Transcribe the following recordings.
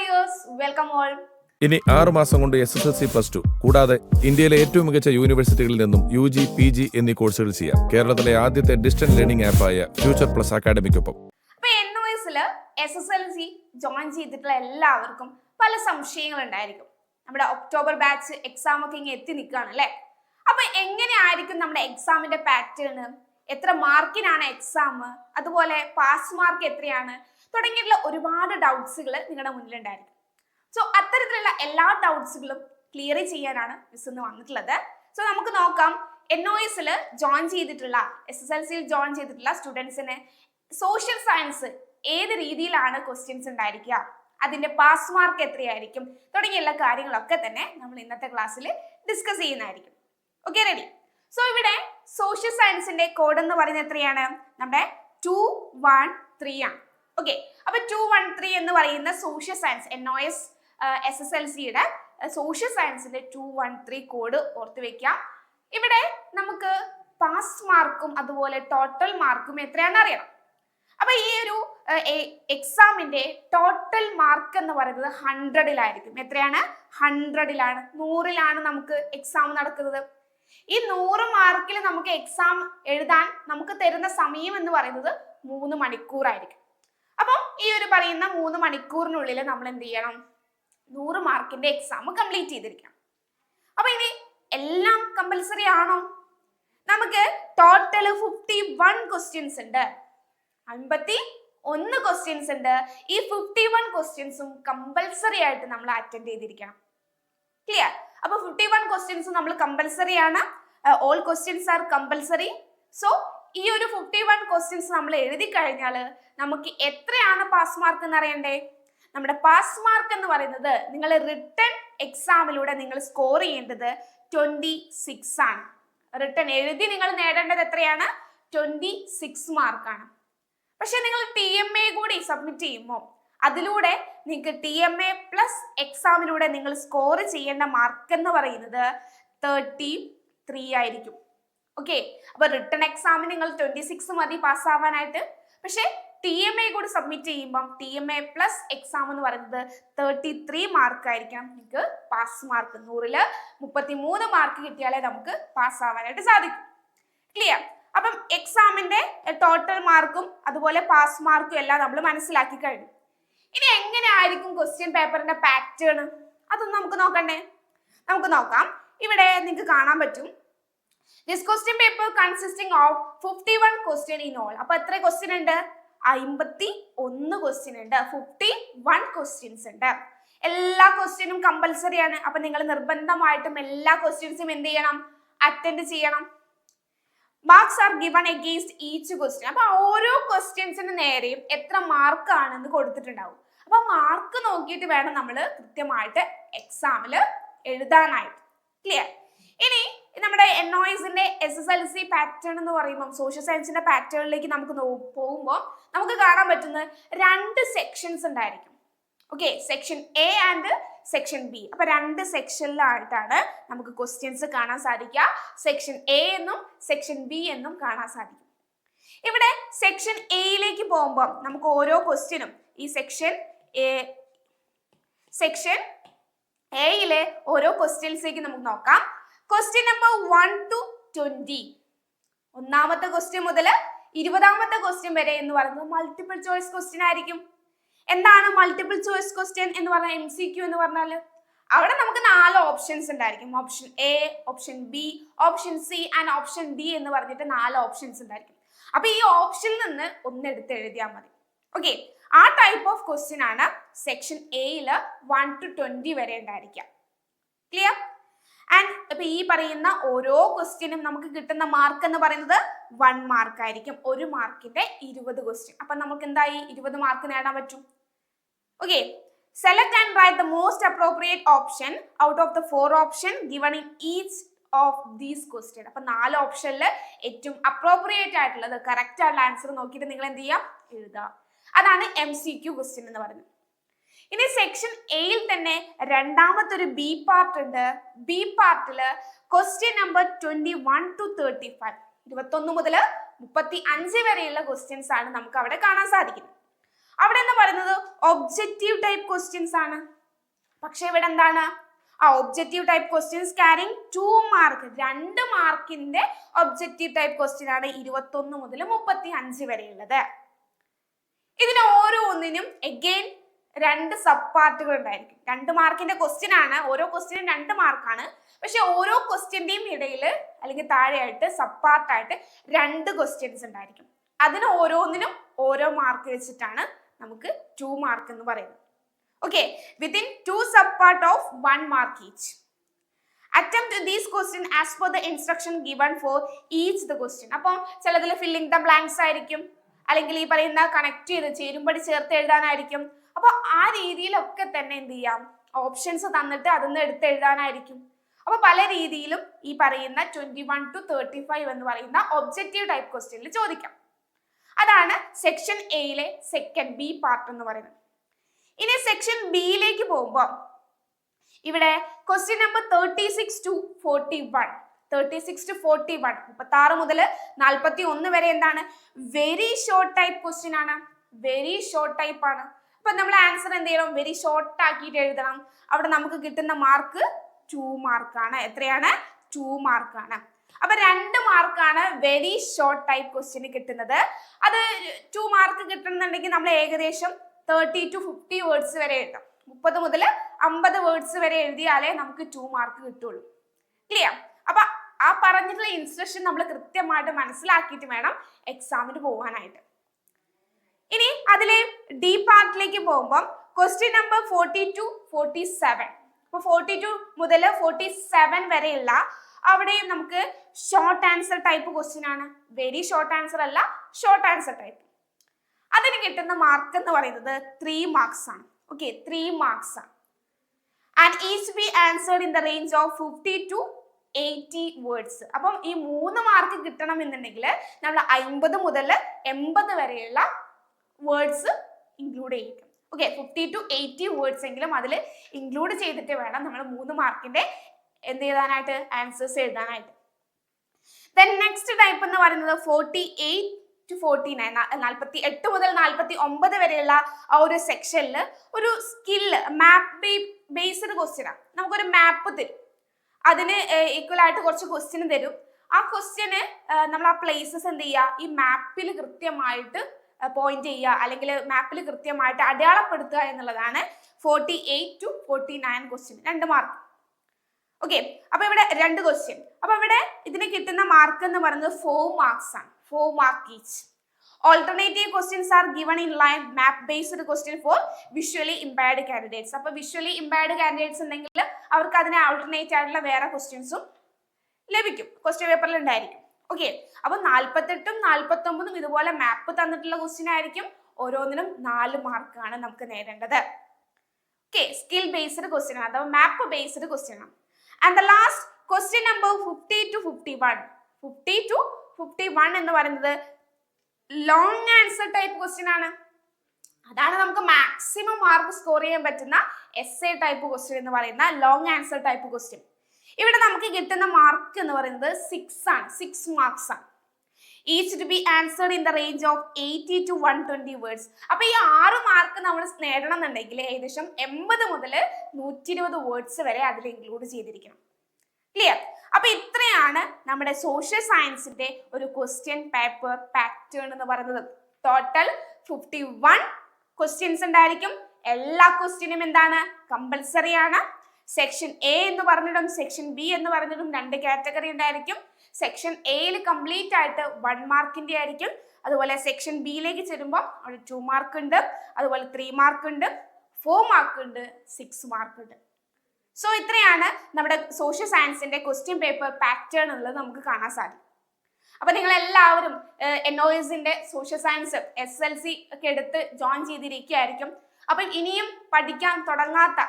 Dears welcome all ഇനി ആറ് മാസം കൊണ്ട് S S L C plus two കൂടാതെ ഇന്ത്യയിലെ ഏറ്റവും മികച്ച യൂണിവേഴ്സിറ്റികളിൽ നിന്നും യു ജി പി ജി എന്നീ കോഴ്സുകൾ ചെയ്യാം. കേരളത്തിലെ ആദ്യത്തെ ഡിസ്റ്റന്റ് ലേണിംഗ് ആപ്പായ future plus അക്കാഡമിക്കൊപ്പം S S L C join ചെയ്തിട്ടുള്ള എല്ലാവർക്കും പല സംശയങ്ങൾ ഉണ്ടായിരിക്കും. നമ്മുടെ ഒക്ടോബർ ബാച്ച് എക്സാം ഒക്കെ ഇങ്ങനെ എത്തി നിൽക്കുകയാണ് അല്ലേ? അപ്പൊ എങ്ങനെയായിരിക്കും നമ്മുടെ എക്സാമിന്റെ പാറ്റേൺ എത്ര മാർക്കിനാണ് എക്സാം അതുപോലെ പാസ് മാർക്ക് എത്രയാണ്? തുടങ്ങിയിട്ടുള്ള ഒരുപാട് ഡൗട്ട്സുകൾ നിങ്ങളുടെ മുന്നിലുണ്ടായിരിക്കും സോ അത്തരത്തിലുള്ള എല്ലാ ഡൗട്ട്സുകളും ക്ലിയർ ചെയ്യാനാണ് മിസ് ഇന്ന് വന്നിട്ടുള്ളത്. സോ നമുക്ക് നോക്കാം. എൻ ഒ എസിൽ ജോയിൻ ചെയ്തിട്ടുള്ള എസ് എസ് എൽ സിയിൽ ജോയിൻ ചെയ്തിട്ടുള്ള സ്റ്റുഡൻസിന് സോഷ്യൽ സയൻസ് ഏത് രീതിയിലാണ് ക്വസ്റ്റ്യൻസ് ഉണ്ടായിരിക്കുക? അതിന്റെ പാസ് മാർക്ക് എത്രയായിരിക്കും? തുടങ്ങിയ എല്ലാ കാര്യങ്ങളൊക്കെ തന്നെ നമ്മൾ ഇന്നത്തെ ക്ലാസ്സിൽ ഡിസ്കസ് ചെയ്യുന്നതായിരിക്കും. ഓക്കെ റെഡി സോ ഇവിടെ സോഷ്യൽ സയൻസിന്റെ കോഡ് എന്ന് പറയുന്നത് എത്രയാണ്? നമ്മുടെ ടു വൺ ത്രീ ആണ്. ഓക്കെ അപ്പൊ ടു വൺ ത്രീ എന്ന് പറയുന്ന social science N O S S S L സിയുടെ സോഷ്യൽ സയൻസിന്റെ ടു വൺ ത്രീ കോഡ് ഓർത്ത് വെക്കാം ഇവിടെ നമുക്ക് പാസ് മാർക്കും അതുപോലെ ടോട്ടൽ മാർക്കും എത്രയാണെന്ന് അറിയണം. അപ്പൊ ഈ ഒരു എക്സാമിന്റെ ടോട്ടൽ മാർക്ക് എന്ന് പറയുന്നത് ഹൺഡ്രഡിലായിരിക്കും എത്രയാണ്? ഹൺഡ്രഡിലാണ് നൂറിലാണ് നമുക്ക് എക്സാം നടക്കുന്നത്. ഈ നൂറ് മാർക്കിൽ നമുക്ക് എക്സാം എഴുതാൻ നമുക്ക് തരുന്ന സമയം എന്ന് പറയുന്നത് മൂന്ന് മണിക്കൂറായിരിക്കും. ഈ ഒരു പറയുന്ന മൂന്ന് മണിക്കൂറിനുള്ളിൽ നമ്മൾ എന്ത് ചെയ്യണം? നൂറ് മാർക്കിന്റെ എക്സാം കംപ്ലീറ്റ് ചെയ്തിരിക്കണം. അപ്പൊ ഇനി എല്ലാം കമ്പൽസറി ആണോ? നമുക്ക് ടോട്ടൽ ഫിഫ്റ്റി വൺ ക്വസ്റ്റ്യൻസ് ഉണ്ട്. അൻപത്തി ഒന്ന് ക്വസ്റ്റ്യൻസ് ഉണ്ട്. ഈ ഫിഫ്റ്റി വൺ ക്വസ്റ്റ്യൻസും കമ്പൽസറി ആയിട്ട് നമ്മൾ അറ്റൻഡ് ചെയ്തിരിക്കണം. ക്ലിയർ അപ്പൊ ഫിഫ്റ്റി വൺ ക്വസ്റ്റ്യൻസ് നമ്മൾ കമ്പൽസറി ആണ്. All questions are compulsory so ഈ ഒരു ഫിഫ്റ്റി വൺ ക്വസ്റ്റ്യൻസ് നമ്മൾ എഴുതി കഴിഞ്ഞാൽ നമുക്ക് എത്രയാണ് പാസ് മാർക്ക് എന്ന് അറിയണ്ടേ? നമ്മുടെ പാസ് മാർക്ക് എന്ന് പറയുന്നത് നിങ്ങൾ റിട്ടേൺ എക്സാമിലൂടെ നിങ്ങൾ സ്കോർ ചെയ്യേണ്ടത് ട്വന്റി സിക്സ് ആണ്. റിട്ടേൺ എഴുതി നിങ്ങൾ നേടേണ്ടത് എത്രയാണ്? ട്വന്റി സിക്സ് മാർക്കാണ് പക്ഷെ നിങ്ങൾ ടി എം എ കൂടി സബ്മിറ്റ് ചെയ്യുമ്പോൾ അതിലൂടെ നിങ്ങൾക്ക് ടി എം എ പ്ലസ് എക്സാമിലൂടെ നിങ്ങൾ സ്കോർ ചെയ്യേണ്ട മാർക്ക് എന്ന് പറയുന്നത് തേർട്ടി ത്രീ ആയിരിക്കും. ഓക്കെ അപ്പൊ റിട്ടേൺ എക്സാമിന് നിങ്ങൾ ട്വന്റി സിക്സ് മതി പാസ്സാവാനായിട്ട് പക്ഷെ ടി എം എ കൂടി സബ്മിറ്റ് ചെയ്യുമ്പം T M A plus exam എന്ന് പറയുന്നത് തേർട്ടി ത്രീ മാർക്ക് ആയിരിക്കണം. നിങ്ങൾക്ക് പാസ് മാർക്ക് നൂറിൽ മുപ്പത്തി മൂന്ന് മാർക്ക് കിട്ടിയാലേ നമുക്ക് പാസ് ആവാനായിട്ട് സാധിക്കും. ക്ലിയർ അപ്പം എക്സാമിന്റെ ടോട്ടൽ മാർക്കും അതുപോലെ പാസ് മാർക്കും എല്ലാം നമ്മൾ മനസ്സിലാക്കി കഴിഞ്ഞു. ഇനി എങ്ങനെയായിരിക്കും ക്വസ്റ്റ്യൻ പേപ്പറിന്റെ പാറ്റേൺ അതൊന്നും നമുക്ക് നോക്കണ്ടേ? നമുക്ക് നോക്കാം. ഇവിടെ നിങ്ങൾക്ക് കാണാൻ പറ്റും. This question paper consisting of fifty one question in all അപ്പൊ എത്ര ക്വസ്റ്റ്യൻ ഉണ്ട്? അമ്പത്തി ഒന്ന് ക്വസ്റ്റ്യൻ ഉണ്ട്. ഫിഫ്റ്റി വൺ ക്വസ്റ്റ്യൻസ് ഉണ്ട്. എല്ലാ ക്വസ്റ്റ്യനും കമ്പൽസറി ആണ്. അപ്പൊ നിങ്ങൾ നിർബന്ധമായിട്ടും എല്ലാ ക്വസ്റ്റ്യൻസും എന്ത് ചെയ്യണം? അറ്റൻഡ് ചെയ്യണം. Marks are given against each question അപ്പൊ ഓരോ ക്വസ്റ്റ്യൻസിന് നേരെയും എത്ര മാർക്ക് ആണെന്ന് കൊടുത്തിട്ടുണ്ടാവും. അപ്പൊ മാർക്ക് നോക്കിയിട്ട് വേണം നമ്മൾ കൃത്യമായിട്ട് എക്സാമിൽ എഴുതാനായിട്ട്. ക്ലിയർ ഇനി നമ്മുടെ എൻ ഒ എസിന്റെ S S L C pattern എന്ന് പറയുമ്പോൾ സോഷ്യൽ സയൻസിന്റെ പാറ്റേണിലേക്ക് നമുക്ക് പോകുമ്പോൾ നമുക്ക് കാണാൻ പറ്റുന്ന രണ്ട് സെക്ഷൻസ് ഉണ്ടായിരിക്കും. Okay section A and section B അപ്പൊ രണ്ട് സെക്ഷനിലായിട്ടാണ് നമുക്ക് ക്വസ്റ്റ്യൻസ് കാണാൻ സാധിക്കുക. സെക്ഷൻ എ എന്നും സെക്ഷൻ ബി എന്നും കാണാൻ സാധിക്കും. ഇവിടെ സെക്ഷൻ എയിലേക്ക് പോകുമ്പോൾ നമുക്ക് ഓരോ ക്വസ്റ്റ്യനും ഈ സെക്ഷൻ എ സെക്ഷൻ എയിലെ ഓരോ ക്വസ്റ്റ്യൻസിലേക്ക് നമുക്ക് നോക്കാം. Question number one to twenty ഒന്നാമത്തെ ക്വസ്റ്റ്യൻ മുതൽ ഇരുപതാമത്തെ ക്വസ്റ്റ്യൻ വരെ എന്ന് പറയുന്നത് മൾട്ടിപ്പിൾ ചോയ്സ് ക്വസ്റ്റ്യൻ ആയിരിക്കും. എന്താണ് മൾട്ടിപ്പിൾ ചോയ്സ് ക്വസ്റ്റ്യൻ എന്ന് പറഞ്ഞാൽ എം സി ക്യു എന്ന് പറഞ്ഞാൽ? അവിടെ നമുക്ക് നാല് ഓപ്ഷൻസ് ഉണ്ടായിരിക്കും. Option A option B option C and option D എന്ന് പറഞ്ഞിട്ട് നാല് ഓപ്ഷൻസ് ഉണ്ടായിരിക്കും. അപ്പൊ ഈ ഓപ്ഷനിൽ നിന്ന് ഒന്ന് എടുത്ത് എഴുതിയാൽ മതി. ഓക്കെ ആ ടൈപ്പ് ഓഫ് ക്വസ്റ്റ്യൻ ആണ് സെക്ഷൻ എയിൽ വൺ ടു ട്വന്റി വരെ ഉണ്ടായിരിക്കാം ക്ലിയർ ആൻഡ് ഇപ്പൊ ഈ പറയുന്ന ഓരോ ക്വസ്റ്റ്യനും നമുക്ക് കിട്ടുന്ന മാർക്ക് എന്ന് പറയുന്നത് വൺ മാർക്ക് ആയിരിക്കും. ഒരു മാർക്കിന്റെ ഇരുപത് ക്വസ്റ്റ്യൻ അപ്പൊ നമുക്ക് എന്തായി? ഇരുപത് മാർക്ക് നേടാൻ പറ്റും. Okay select and write the most appropriate option out of the four option given in each of these question അപ്പൊ നാല് ഓപ്ഷനിൽ ഏറ്റവും അപ്രോപ്രിയേറ്റ് ആയിട്ടുള്ളത് കറക്റ്റ് ആയിട്ടുള്ള ആൻസർ നോക്കിയിട്ട് നിങ്ങൾ എന്ത് ചെയ്യാം? എഴുതാം. അതാണ് എം സി ക്യു ക്വസ്റ്റ്യൻ എന്ന് പറയുന്നത്. ഇനി സെക്ഷൻ എയിൽ തന്നെ രണ്ടാമത്തെ ഒരു ബി പാർട്ട് ഉണ്ട്. ബി പാർട്ടിൽ question number twenty one to thirty five ഇരുപത്തൊന്ന് മുതൽ മുപ്പത്തി അഞ്ച് വരെയുള്ള ക്വസ്റ്റ്യൻസ് ആണ് നമുക്ക് അവിടെ കാണാൻ സാധിക്കുന്നത്. അവിടെ എന്ന് പറയുന്നത്? ഒബ്ജക്റ്റീവ് ടൈപ്പ് ക്വസ്റ്റ്യൻസ് ആണ്. പക്ഷെ ഇവിടെ എന്താണ്? ആ objective type questions carrying two mark രണ്ട് മാർക്കിന്റെ ഒബ്ജക്റ്റീവ് ടൈപ്പ് ക്വസ്റ്റ്യൻ ആണ് ഇരുപത്തൊന്ന് മുതൽ മുപ്പത്തി അഞ്ച് വരെയുള്ളത്. ഇതിന് ഓരോന്നിനും എഗെയിൻ രണ്ട് സബ് പാർട്ടുകൾ ഉണ്ടായിരിക്കും. രണ്ട് മാർക്കിന്റെ ക്വസ്റ്റ്യൻ ആണ്. ഓരോ ക്വസ്റ്റ്യനും രണ്ട് മാർക്കാണ് പക്ഷെ ഓരോ ക്വസ്റ്റ്യന്റെയും ഇടയിൽ അല്ലെങ്കിൽ താഴെയായിട്ട് സബ് പാർട്ടായിട്ട് രണ്ട് ക്വസ്റ്റ്യൻസ് ഉണ്ടായിരിക്കും. അതിന് ഓരോന്നിനും ഓരോ മാർക്ക് വെച്ചിട്ടാണ് നമുക്ക് ടു മാർക്ക് എന്ന് പറയുന്നത്. Okay within two sub part of one mark each attempt these question as per the instruction given for each the question അപ്പം ചിലതിൽ ഫില്ലിംഗ് ദ ബ്ലാങ്ക്സ് ആയിരിക്കും. അല്ലെങ്കിൽ ഈ പറയുന്ന കണക്ട് ചെയ്ത് ചേരുമ്പടി ചേർത്ത് എഴുതാനായിരിക്കും. അപ്പൊ ആ രീതിയിലൊക്കെ തന്നെ എന്ത് ചെയ്യാം? ഓപ്ഷൻസ് തന്നിട്ട് അതിന്ന് എടുത്തെഴുതാനായിരിക്കും അപ്പൊ പല രീതിയിലും ഈ പറയുന്ന twenty one to thirty five എന്ന് പറയുന്ന ഒബ്ജക്റ്റീവ് ടൈപ്പ് ക്വസ്റ്റ്യനിൽ ചോദിക്കാം. അതാണ് സെക്ഷൻ എയിലെ സെക്കൻഡ് ബി പാർട്ട് എന്ന് പറയുന്നത്. ഇനി സെക്ഷൻ ബിയിലേക്ക് പോകുമ്പോൾ ഇവിടെ question number thirty six to forty one thirty six to forty one മുപ്പത്തി ആറ് മുതൽ നാൽപ്പത്തി ഒന്ന് വരെ എന്താണ്? വെരി ഷോർട്ട് ടൈപ്പ് ക്വസ്റ്റ്യൻ ആണ്. വെരി ഷോർട്ട് ടൈപ്പ് ആണ്. അപ്പൊ നമ്മൾ ആൻസർ എന്ത് ചെയ്യണം? വെരി ഷോർട്ട് ആക്കിയിട്ട് എഴുതണം. അവിടെ നമുക്ക് കിട്ടുന്ന മാർക്ക് ടു മാർക്കാണ് എത്രയാണ്? ടു മാർക്കാണ് അപ്പൊ രണ്ട് മാർക്കാണ് വെരി ഷോർട്ട് ടൈപ്പ് ക്വസ്റ്റ്യന് കിട്ടുന്നത്. അത് ടു മാർക്ക് കിട്ടണമെന്നുണ്ടെങ്കിൽ നമ്മൾ ഏകദേശം തേർട്ടി ടു ഫിഫ്റ്റി വേർഡ്സ് വരെ എഴുതാം മുപ്പത് മുതൽ അമ്പത് വേർഡ്സ് വരെ എഴുതിയാലേ നമുക്ക് ടു മാർക്ക് കിട്ടുള്ളൂ. ക്ലിയർ അപ്പൊ ആ പറഞ്ഞിട്ടുള്ള ഇൻസ്ട്രക്ഷൻ നമ്മൾ കൃത്യമായിട്ട് മനസ്സിലാക്കിയിട്ട് വേണം എക്സാമിന് പോകാനായിട്ട് ഇനി അതിലെ ഡി പാർട്ടിലേക്ക് പോകുമ്പോൾ question number forty two forty seven അപ്പൊ ഫോർട്ടി ടു മുതൽ ഫോർട്ടി സെവൻ വരെയുള്ള അവിടെയും നമുക്ക് ഷോർട്ട് ആൻസർ ടൈപ്പ് ക്വസ്റ്റ്യൻ ആണ്. വെരി ഷോർട്ട് ആൻസർ അല്ല ഷോർട്ട് ആൻസർ ടൈപ്പ് അതിന് കിട്ടുന്ന മാർക്ക് എന്ന് പറയുന്നത് ത്രീ മാർക്സ് ആണ്. ഓക്കെ ത്രീ മാർക്സ് ആണ്. And each be answered in the range of fifty to eighty words അപ്പം ഈ മൂന്ന് മാർക്ക് കിട്ടണം എന്നുണ്ടെങ്കിൽ നമ്മൾ അമ്പത് മുതൽ എൺപത് വരെയുള്ള words include ചെയ്യിക്കും okay fifty to eighty words എങ്കിലും അതിൽ ഇൻക്ലൂഡ് ചെയ്തിട്ട് വേണം നമ്മൾ മൂന്ന് മാർക്കിന്റെ എന്ത് ചെയ്താനായിട്ട് ആൻസേഴ്സ് എഴുതാനായിട്ട്. ദെൻ നെക്സ്റ്റ് ടൈപ്പ് എന്ന് പറയുന്നത് forty eight to forty nine നാൽപ്പത്തി എട്ട് മുതൽ നാൽപ്പത്തി ഒമ്പത് വരെയുള്ള ആ ഒരു സെക്ഷനിൽ ഒരു സ്കില്ല് മാപ്പ് ബേസ്ഡ് ക്വസ്റ്റ്യനാണ് നമുക്കൊരു മാപ്പ് തരും. അതിന് ഈക്വൽ ആയിട്ട് കുറച്ച് ക്വസ്റ്റ്യൻ തരും. ആ ക്വസ്റ്റ്യന് നമ്മൾ ആ പ്ലേസസ് എന്ത് ചെയ്യുക? ഈ മാപ്പിൽ കൃത്യമായിട്ട് പോയിന്റ് ചെയ്യുക അല്ലെങ്കിൽ മാപ്പിൽ കൃത്യമായിട്ട് അടയാളപ്പെടുത്തുക എന്നുള്ളതാണ് forty eight to forty nine question രണ്ട് മാർക്ക് ഓക്കെ അപ്പൊ ഇവിടെ രണ്ട് ക്വസ്റ്റ്യൻ അപ്പൊ ഇവിടെ ഇതിന് കിട്ടുന്ന മാർക്ക് എന്ന് പറയുന്നത് ഫോർ മാർക്സ് ആണ്. Four mark each alternative questions are given in line map based question for visually impaired candidates അപ്പൊ വിഷ്വലി ഇമ്പയർഡ് കാൻഡിഡേറ്റ്സ് ഉണ്ടെങ്കിൽ അവർക്ക് അതിന് ആൾട്ടർനേറ്റ് ആയിട്ടുള്ള വേറെ ക്വസ്റ്റ്യൻസും ലഭിക്കും. ക്വസ്റ്റ്യൻ പേപ്പറിൽ ഉണ്ടായിരിക്കും. ഓക്കെ അപ്പൊ നാൽപ്പത്തെട്ടും നാൽപ്പത്തൊമ്പതും ഇതുപോലെ മാപ്പ് തന്നിട്ടുള്ള ക്വസ്റ്റ്യൻ ആയിരിക്കും. ഓരോന്നിനും നാല് മാർക്കാണ് നമുക്ക് നേടേണ്ടത്. ഓക്കെ സ്കിൽ ബേസ്ഡ് ക്വസ്റ്റ്യൻ ആണ്. അഥവാ മാപ്പ് ബേസ്ഡ് ക്വസ്റ്റ്യൻ ആണ്. And the last question number fifty two fifty one fifty two fifty one എന്ന് പറയുന്നത് ലോങ് ആൻസർ ടൈപ്പ് ക്വസ്റ്റ്യൻ ആണ്. അതാണ് നമുക്ക് മാക്സിമം മാർക്ക് സ്കോർ ചെയ്യാൻ പറ്റുന്ന എസ് എ ടൈപ്പ് ക്വസ്റ്റ്യൻ എന്ന് പറയുന്ന ലോങ് ആൻസർ ടൈപ്പ് ക്വസ്റ്റ്യൻ ഇവിടെ നമുക്ക് കിട്ടുന്ന മാർക്ക് എന്ന് പറയുന്നത് സിക്സ് ആണ്. സിക്സ് മാർക്സ് ആണ്. Each to be answered in the range of eighty to one twenty words അപ്പൊ ഈ ആറ് മാർക്ക് നമ്മൾ നേടണം എന്നുണ്ടെങ്കിൽ ഏകദേശം എൺപത് മുതൽ നൂറ്റി ഇരുപത് വേർഡ്സ് വരെ അതിൽ ഇൻക്ലൂഡ് ചെയ്തിരിക്കണം. ക്ലിയർ അപ്പൊ ഇത്രയാണ് നമ്മുടെ സോഷ്യൽ സയൻസിന്റെ ഒരു ക്വസ്റ്റ്യൻ പേപ്പർ പാറ്റേൺ എന്ന് പറയുന്നത്. ടോട്ടൽ ഫിഫ്റ്റി വൺ ക്വസ്റ്റ്യൻസ് ഉണ്ടായിരിക്കും എല്ലാ ക്വസ്റ്റ്യനും എന്താണ്? കമ്പൽസറി ആണ്. സെക്ഷൻ എ എന്ന് പറഞ്ഞിടും സെക്ഷൻ ബി എന്ന് പറഞ്ഞിടും രണ്ട് കാറ്റഗറി ഉണ്ടായിരിക്കും. സെക്ഷൻ എയിൽ കംപ്ലീറ്റ് ആയിട്ട് വൺ മാർക്കിന്റെ ആയിരിക്കും. അതുപോലെ സെക്ഷൻ ബിയിലേക്ക് ചെല്ലുമ്പോൾ അവിടെ ടു മാർക്ക് ഉണ്ട്. അതുപോലെ ത്രീ മാർക്ക് ഉണ്ട്. ഫോർ മാർക്ക് ഉണ്ട്. സിക്സ് മാർക്ക് ഉണ്ട്. സോ ഇത്രയാണ് നമ്മുടെ സോഷ്യൽ സയൻസിന്റെ ക്വസ്റ്റ്യൻ പേപ്പർ പാറ്റേൺ ഉള്ളത് നമുക്ക് കാണാൻ സാധിക്കും. അപ്പൊ നിങ്ങൾ എല്ലാവരും എൻ ഒ എസിന്റെ social science S L C ഒക്കെ എടുത്ത് ജോയിൻ ചെയ്തിരിക്കുകയായിരിക്കും. അപ്പം ഇനിയും പഠിക്കാൻ തുടങ്ങാത്ത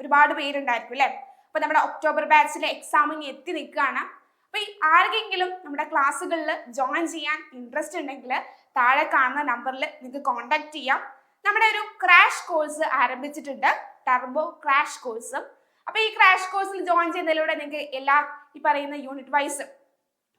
ഒരുപാട് പേരുണ്ടായിരിക്കും അല്ലെ? അപ്പൊ നമ്മുടെ ഒക്ടോബർ ബാച്ചിലെ എക്സാം എക്സാമിന് എത്തി നിൽക്കുകയാണ്. അപ്പൊ ഈ ആർക്കെങ്കിലും നമ്മുടെ ക്ലാസ്സുകളിൽ ജോയിൻ ചെയ്യാൻ ഇൻട്രസ്റ്റ് ഉണ്ടെങ്കിൽ താഴെ കാണുന്ന നമ്പറിൽ നിങ്ങൾക്ക് കോൺടാക്ട് ചെയ്യാം. നമ്മുടെ ഒരു ക്രാഷ് കോഴ്സ് ആരംഭിച്ചിട്ടുണ്ട്. ടർബോ ക്രാഷ് കോഴ്സ് അപ്പൊ ഈ ക്രാഷ് കോഴ്സിൽ ജോയിൻ ചെയ്യുന്നതിലൂടെ നിങ്ങൾക്ക് എല്ലാ ഈ പറയുന്ന യൂണിറ്റ് വൈസ്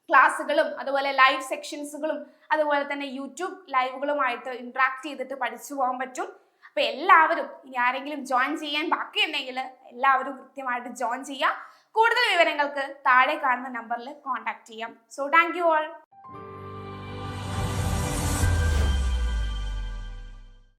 ക്ലാസ്സുകളും അതുപോലെ ലൈവ് സെക്ഷൻസുകളും അതുപോലെ തന്നെ യൂട്യൂബ് ലൈവുകളുമായിട്ട് ഇന്ററാക്ട് ചെയ്തിട്ട് പഠിച്ചു പോകാൻ പറ്റും. അപ്പൊ എല്ലാവരും ഇനി ആരെങ്കിലും ജോയിൻ ചെയ്യാൻ ബാക്കിയുണ്ടെങ്കിൽ എല്ലാവരും കൃത്യമായിട്ട് ജോയിൻ ചെയ്യുക. കൂടുതൽ വിവരങ്ങൾക്ക് താഴെ കാണുന്ന നമ്പറിൽ കോൺടാക്ട് ചെയ്യാം. So thank you all